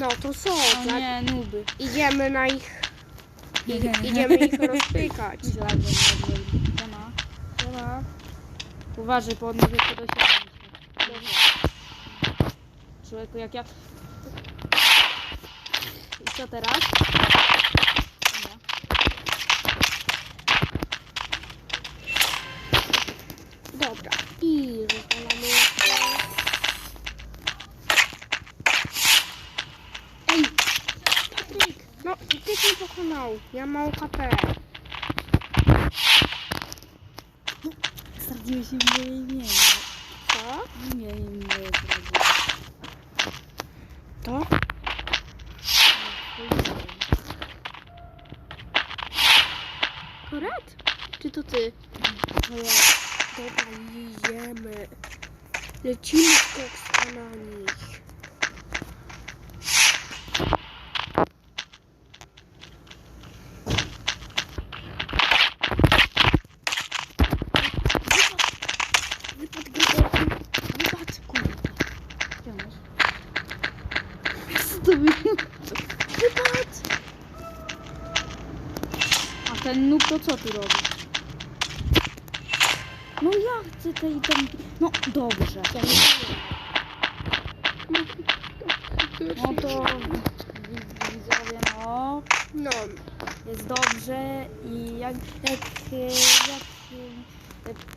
No to co? O tak? nie, nuby. Idziemy na ich... I, idziemy ich rozpykać. Nie odwrócił. Siema. Siema. Uważaj, bo on może się dosiąść. Człowieku, jak ja... I co teraz? Dobra. Dobra. I rozwalamy. Ej! Patryk! No, ty mnie pokonał. Ja mam HP. Zdradziłeś im moje imię. Co? Imię im moje zdradziłeś. To? Koret? Czy to ty? Dobra, jedziemy. Lecimy z koksa na nich. Co to było? Wypad! A ten nóg to co tu robi? No ja chcę tej tam... No dobrze. Ja nie No to wi- widzowie, no No, jest dobrze i jak, jak, jak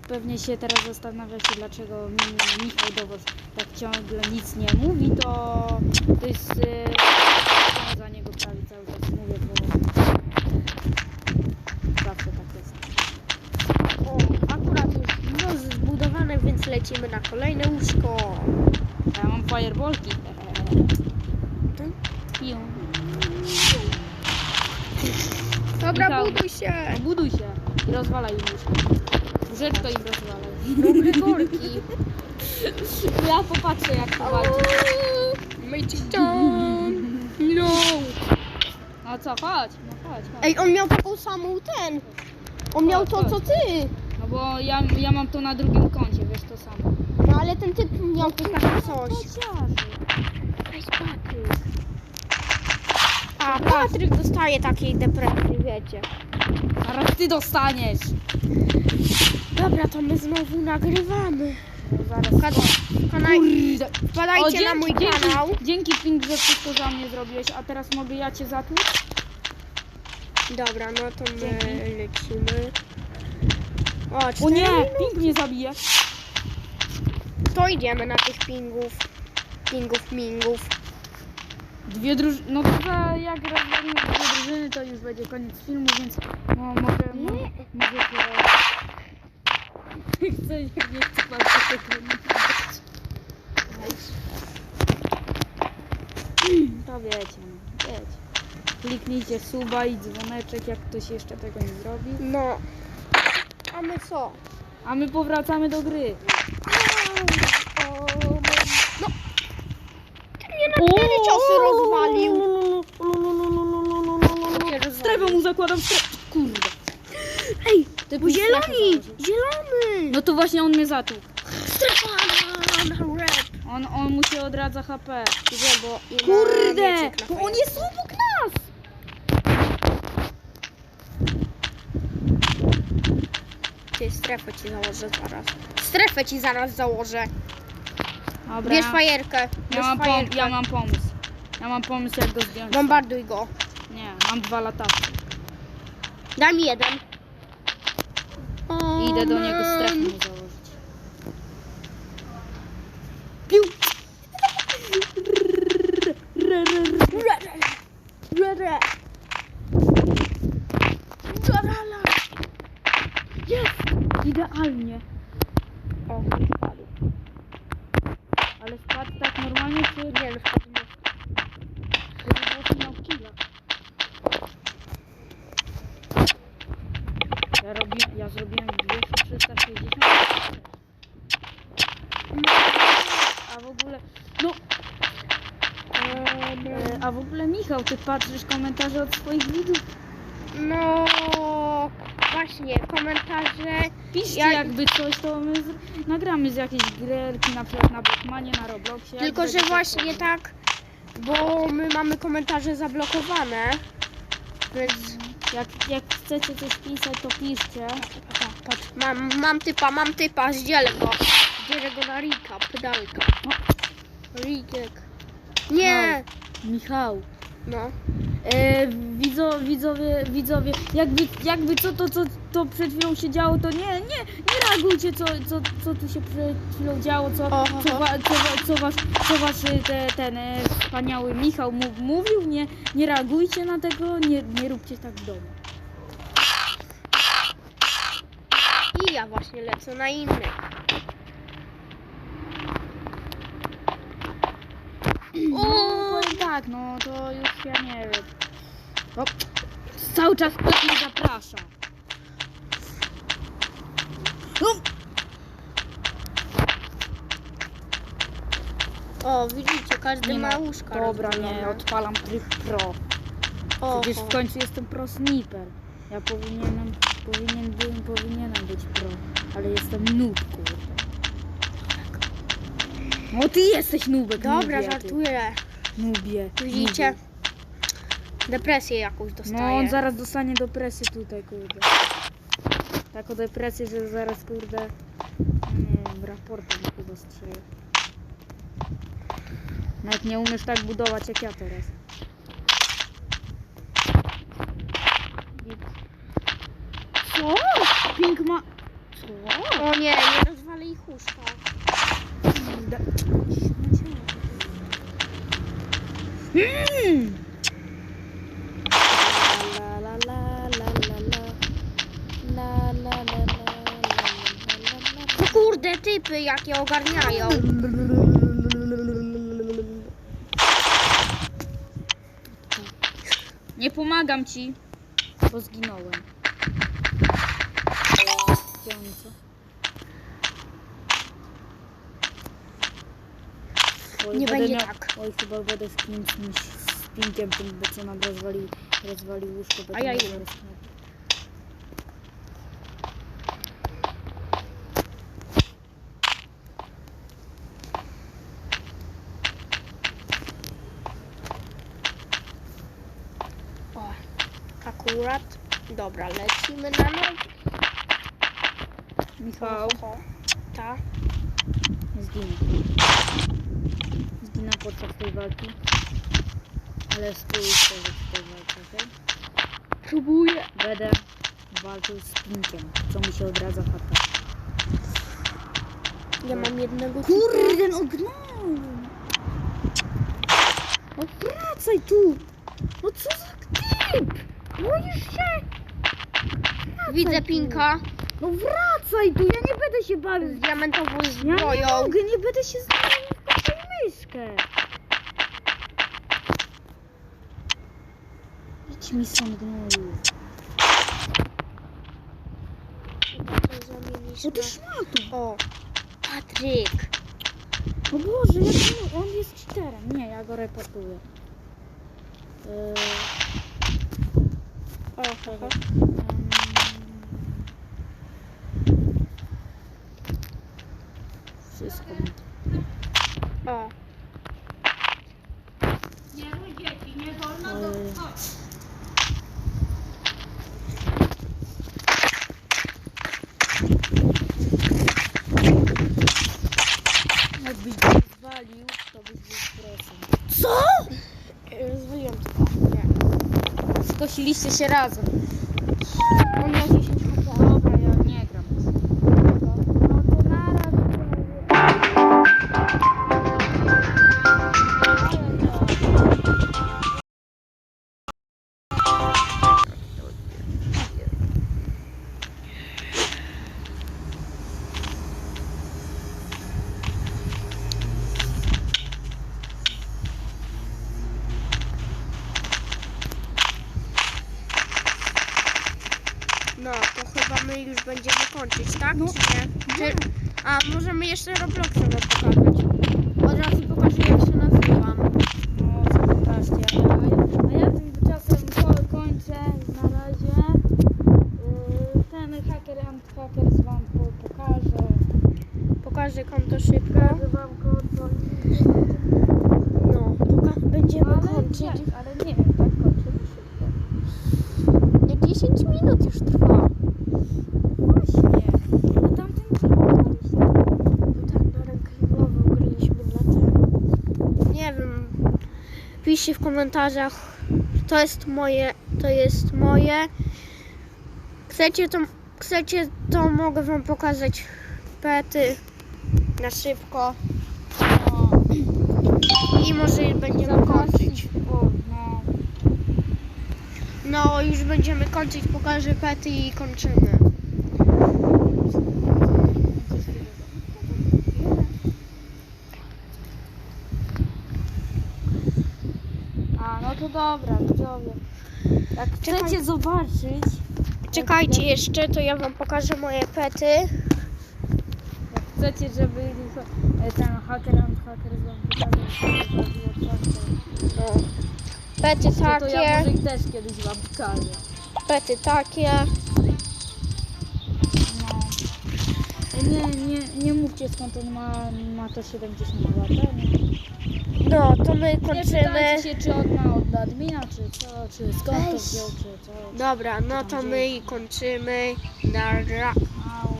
pewnie się teraz zastanawiacie, dlaczego mi- Michał do was tak ciągle nic nie mówi, to to jest e, za niego prawie cały czas mówię, bo zawsze tak jest. o, akurat już no, zbudowane, więc lecimy na kolejne łóżko. Ja mam fireballki. Tak? Piu. Dobra, Michał. buduj się. Buduj się i rozwalaj im Łóżeczko im rozwalaj. Dobre korki. Ja popatrzę jak to walczy. Mycie tam. No. No co, chodź, no chodź, chodź. Ej, on miał taką samą ten. On miał to, co ty. No bo ja, ja mam to na drugim koncie, wiesz to samo. No ale ten typ miał też takie coś. Weź Patryk. A Patryk dostaje takiej depresji, wiecie. Zaraz ty dostaniesz. Dobra, to my znowu nagrywamy. Zaraz. Kurde. Wpadajcie na mój kanał. Dzięki Pink, że wszystko za mnie zrobiłeś, a teraz mogę ja cię zatłuc? Dobra, no to my Dzięki. lecimy. O, O cztery nie, minuty. Pink mnie zabije. To idziemy na tych pingów. Pingów, mingów. Dwie drużyny, no to za, jak rozwalimy dwie drużyny, to już będzie koniec filmu, więc no, mogę, mo, Nie. mogę się... Chcę, jak nie chcę bardzo tego. To wiecie, no, wiecie. Kliknijcie suba i dzwoneczek, jak ktoś jeszcze tego nie zrobi. No. A my co? A my powracamy do gry. No. Ty mnie na cztery ciosy rozwalił. Zakładam strefę. Kurde. Ej, Ty bo zieloni, zielony. No to właśnie on mnie zatłukł. Strefa na, rap. On, on mu się odradza HP. Bo Kurde! Bo on jest obok nas! Ty, strefę ci założę zaraz. Strefę ci zaraz założę. Dobra. Bierz fajerkę. ja, Bierz mam pom- fajerkę. ja mam pomysł. Ja mam pomysł jak go zdjąć. Bombarduj go. Nie, mam dwa latawki. Daj mi jeden. Idę do niego strefę mu założyć. Piu. Rere. Dorala. Jest! Idealnie. O, spadł. Ale spadł tak normalnie, czy... Nie, no spadł nie. Chyba że miał killa. Ja, robi, ja zrobiłem 200, 360. A w ogóle... No, Michał, ty patrzysz komentarze od swoich widzów? No właśnie, komentarze. Piszcie Ja- jakby coś, to my z... nagramy z jakiejś gierki, na przykład na Batmanie, na Robloxie. Tylko, że właśnie tak, bo my mamy komentarze zablokowane. Więc Jak, jak chcecie coś pisać, to piszcie. patrz, mam, mam typa, mam typa, zdzielę go. Zdzielę go na Rika, pedalka. Rikiek. Nie! Michał. No. E, widzo, widzowie, widzowie, jakby, jakby co to, co to przed chwilą się działo, to nie, nie, nie reagujcie, co, co, co tu się przed chwilą działo, co, Oho. co, wa, co, wa- co wasz, co wasz e, te, ten e, wspaniały Michał mu, mówił, nie, nie reagujcie na tego, nie, nie róbcie tak w domu. I ja właśnie lecę na inny. No, powiem tak, no to już ja nie wiem. O, cały czas ktoś mnie zaprasza. No, O, widzicie, każdy nie ma ma, łóżka dobra, nie, odpalam tryb pro. Przecież w końcu jestem pro sniper. Ja powinienem, powinien byłem, powinienem być pro, ale jestem noob, kurde. No ty jesteś nubek, Dobra, ty. żartuję. Nubie. Widzicie? Depresję jakąś No dostaję. on zaraz dostanie depresję tutaj, kurde. Taką depresję, że zaraz, kurde, nie wiem, raportem chyba strzeli. Nawet nie umiesz tak budować jak ja teraz. Co? Pink ma... Co? O nie, nie rozwalę ich łóżka. Da- O kurde, typy jakie ogarniają. Nie pomagam ci, bo zginąłem. Nie będzie miał- tak. Oj, chyba będę z kimś z pinkiem, tym, bo co nam rozwali, rozwali łóżko. A ja idę. akurat. Dobra, lecimy na noc. Michał, Ta. zginę. Zginę podczas tej walki. Ale przeżyć w tej walce, okej? Próbuję. Będę walczył z pinkiem, co mi się odradza chata. Ja mam jednego Kurde, no gnął! No wracaj tu! No co za typ! Boisz się? Widzę pinka No wracaj tu, ja nie będę się bawił z diamentową Ja nie zbroją. mogę, nie będę się w taką myszkę. Idź mi stąd gnoju. No ty szmatu! O, Patryk. O Boże, jak on, on jest cheaterem. Nie, ja go reportuję. Yy, O, ho. em, Wszystko o. Yy, Jakbyś go zwalił, to byś był stresem. Co? Rozwaliłem to. Nie. Skosiliście się razem. On miał będziemy kończyć, tak? No. A możemy jeszcze Robloxa wam pokazać. Od razu pokażę jak się nazywam. No, zobaczcie, ja A ja tymczasem kończę na razie. Y, ten hacker and hackers wam po- pokaże. Pokażę konto szybko. No, będziemy kończyć. Piszcie w komentarzach. To jest moje, to jest moje. Chcecie to, chcecie to mogę wam pokazać pety na szybko. I może będziemy kończyć. No, już będziemy kończyć, pokażę pety i kończymy. Dobra, widzowie. Jak Czekaj. chcecie zobaczyć, Czekajcie jeszcze, to ja wam pokażę moje pety. jak chcecie, żeby e, ten hacker wam pokazał, jak to było otwarte, No. Pety to, to ja takie, może ich też kiedyś wam pokażę. pety takie. No. E, Nie, nie, nie mówcie skąd on ma, ma to 70 lat. Nie? No, to my nie kończymy. pytajcie się, czy on ma od admina, czy co, czy skąd to wziął, czy co. Dobra, no to my kończymy. Na ra.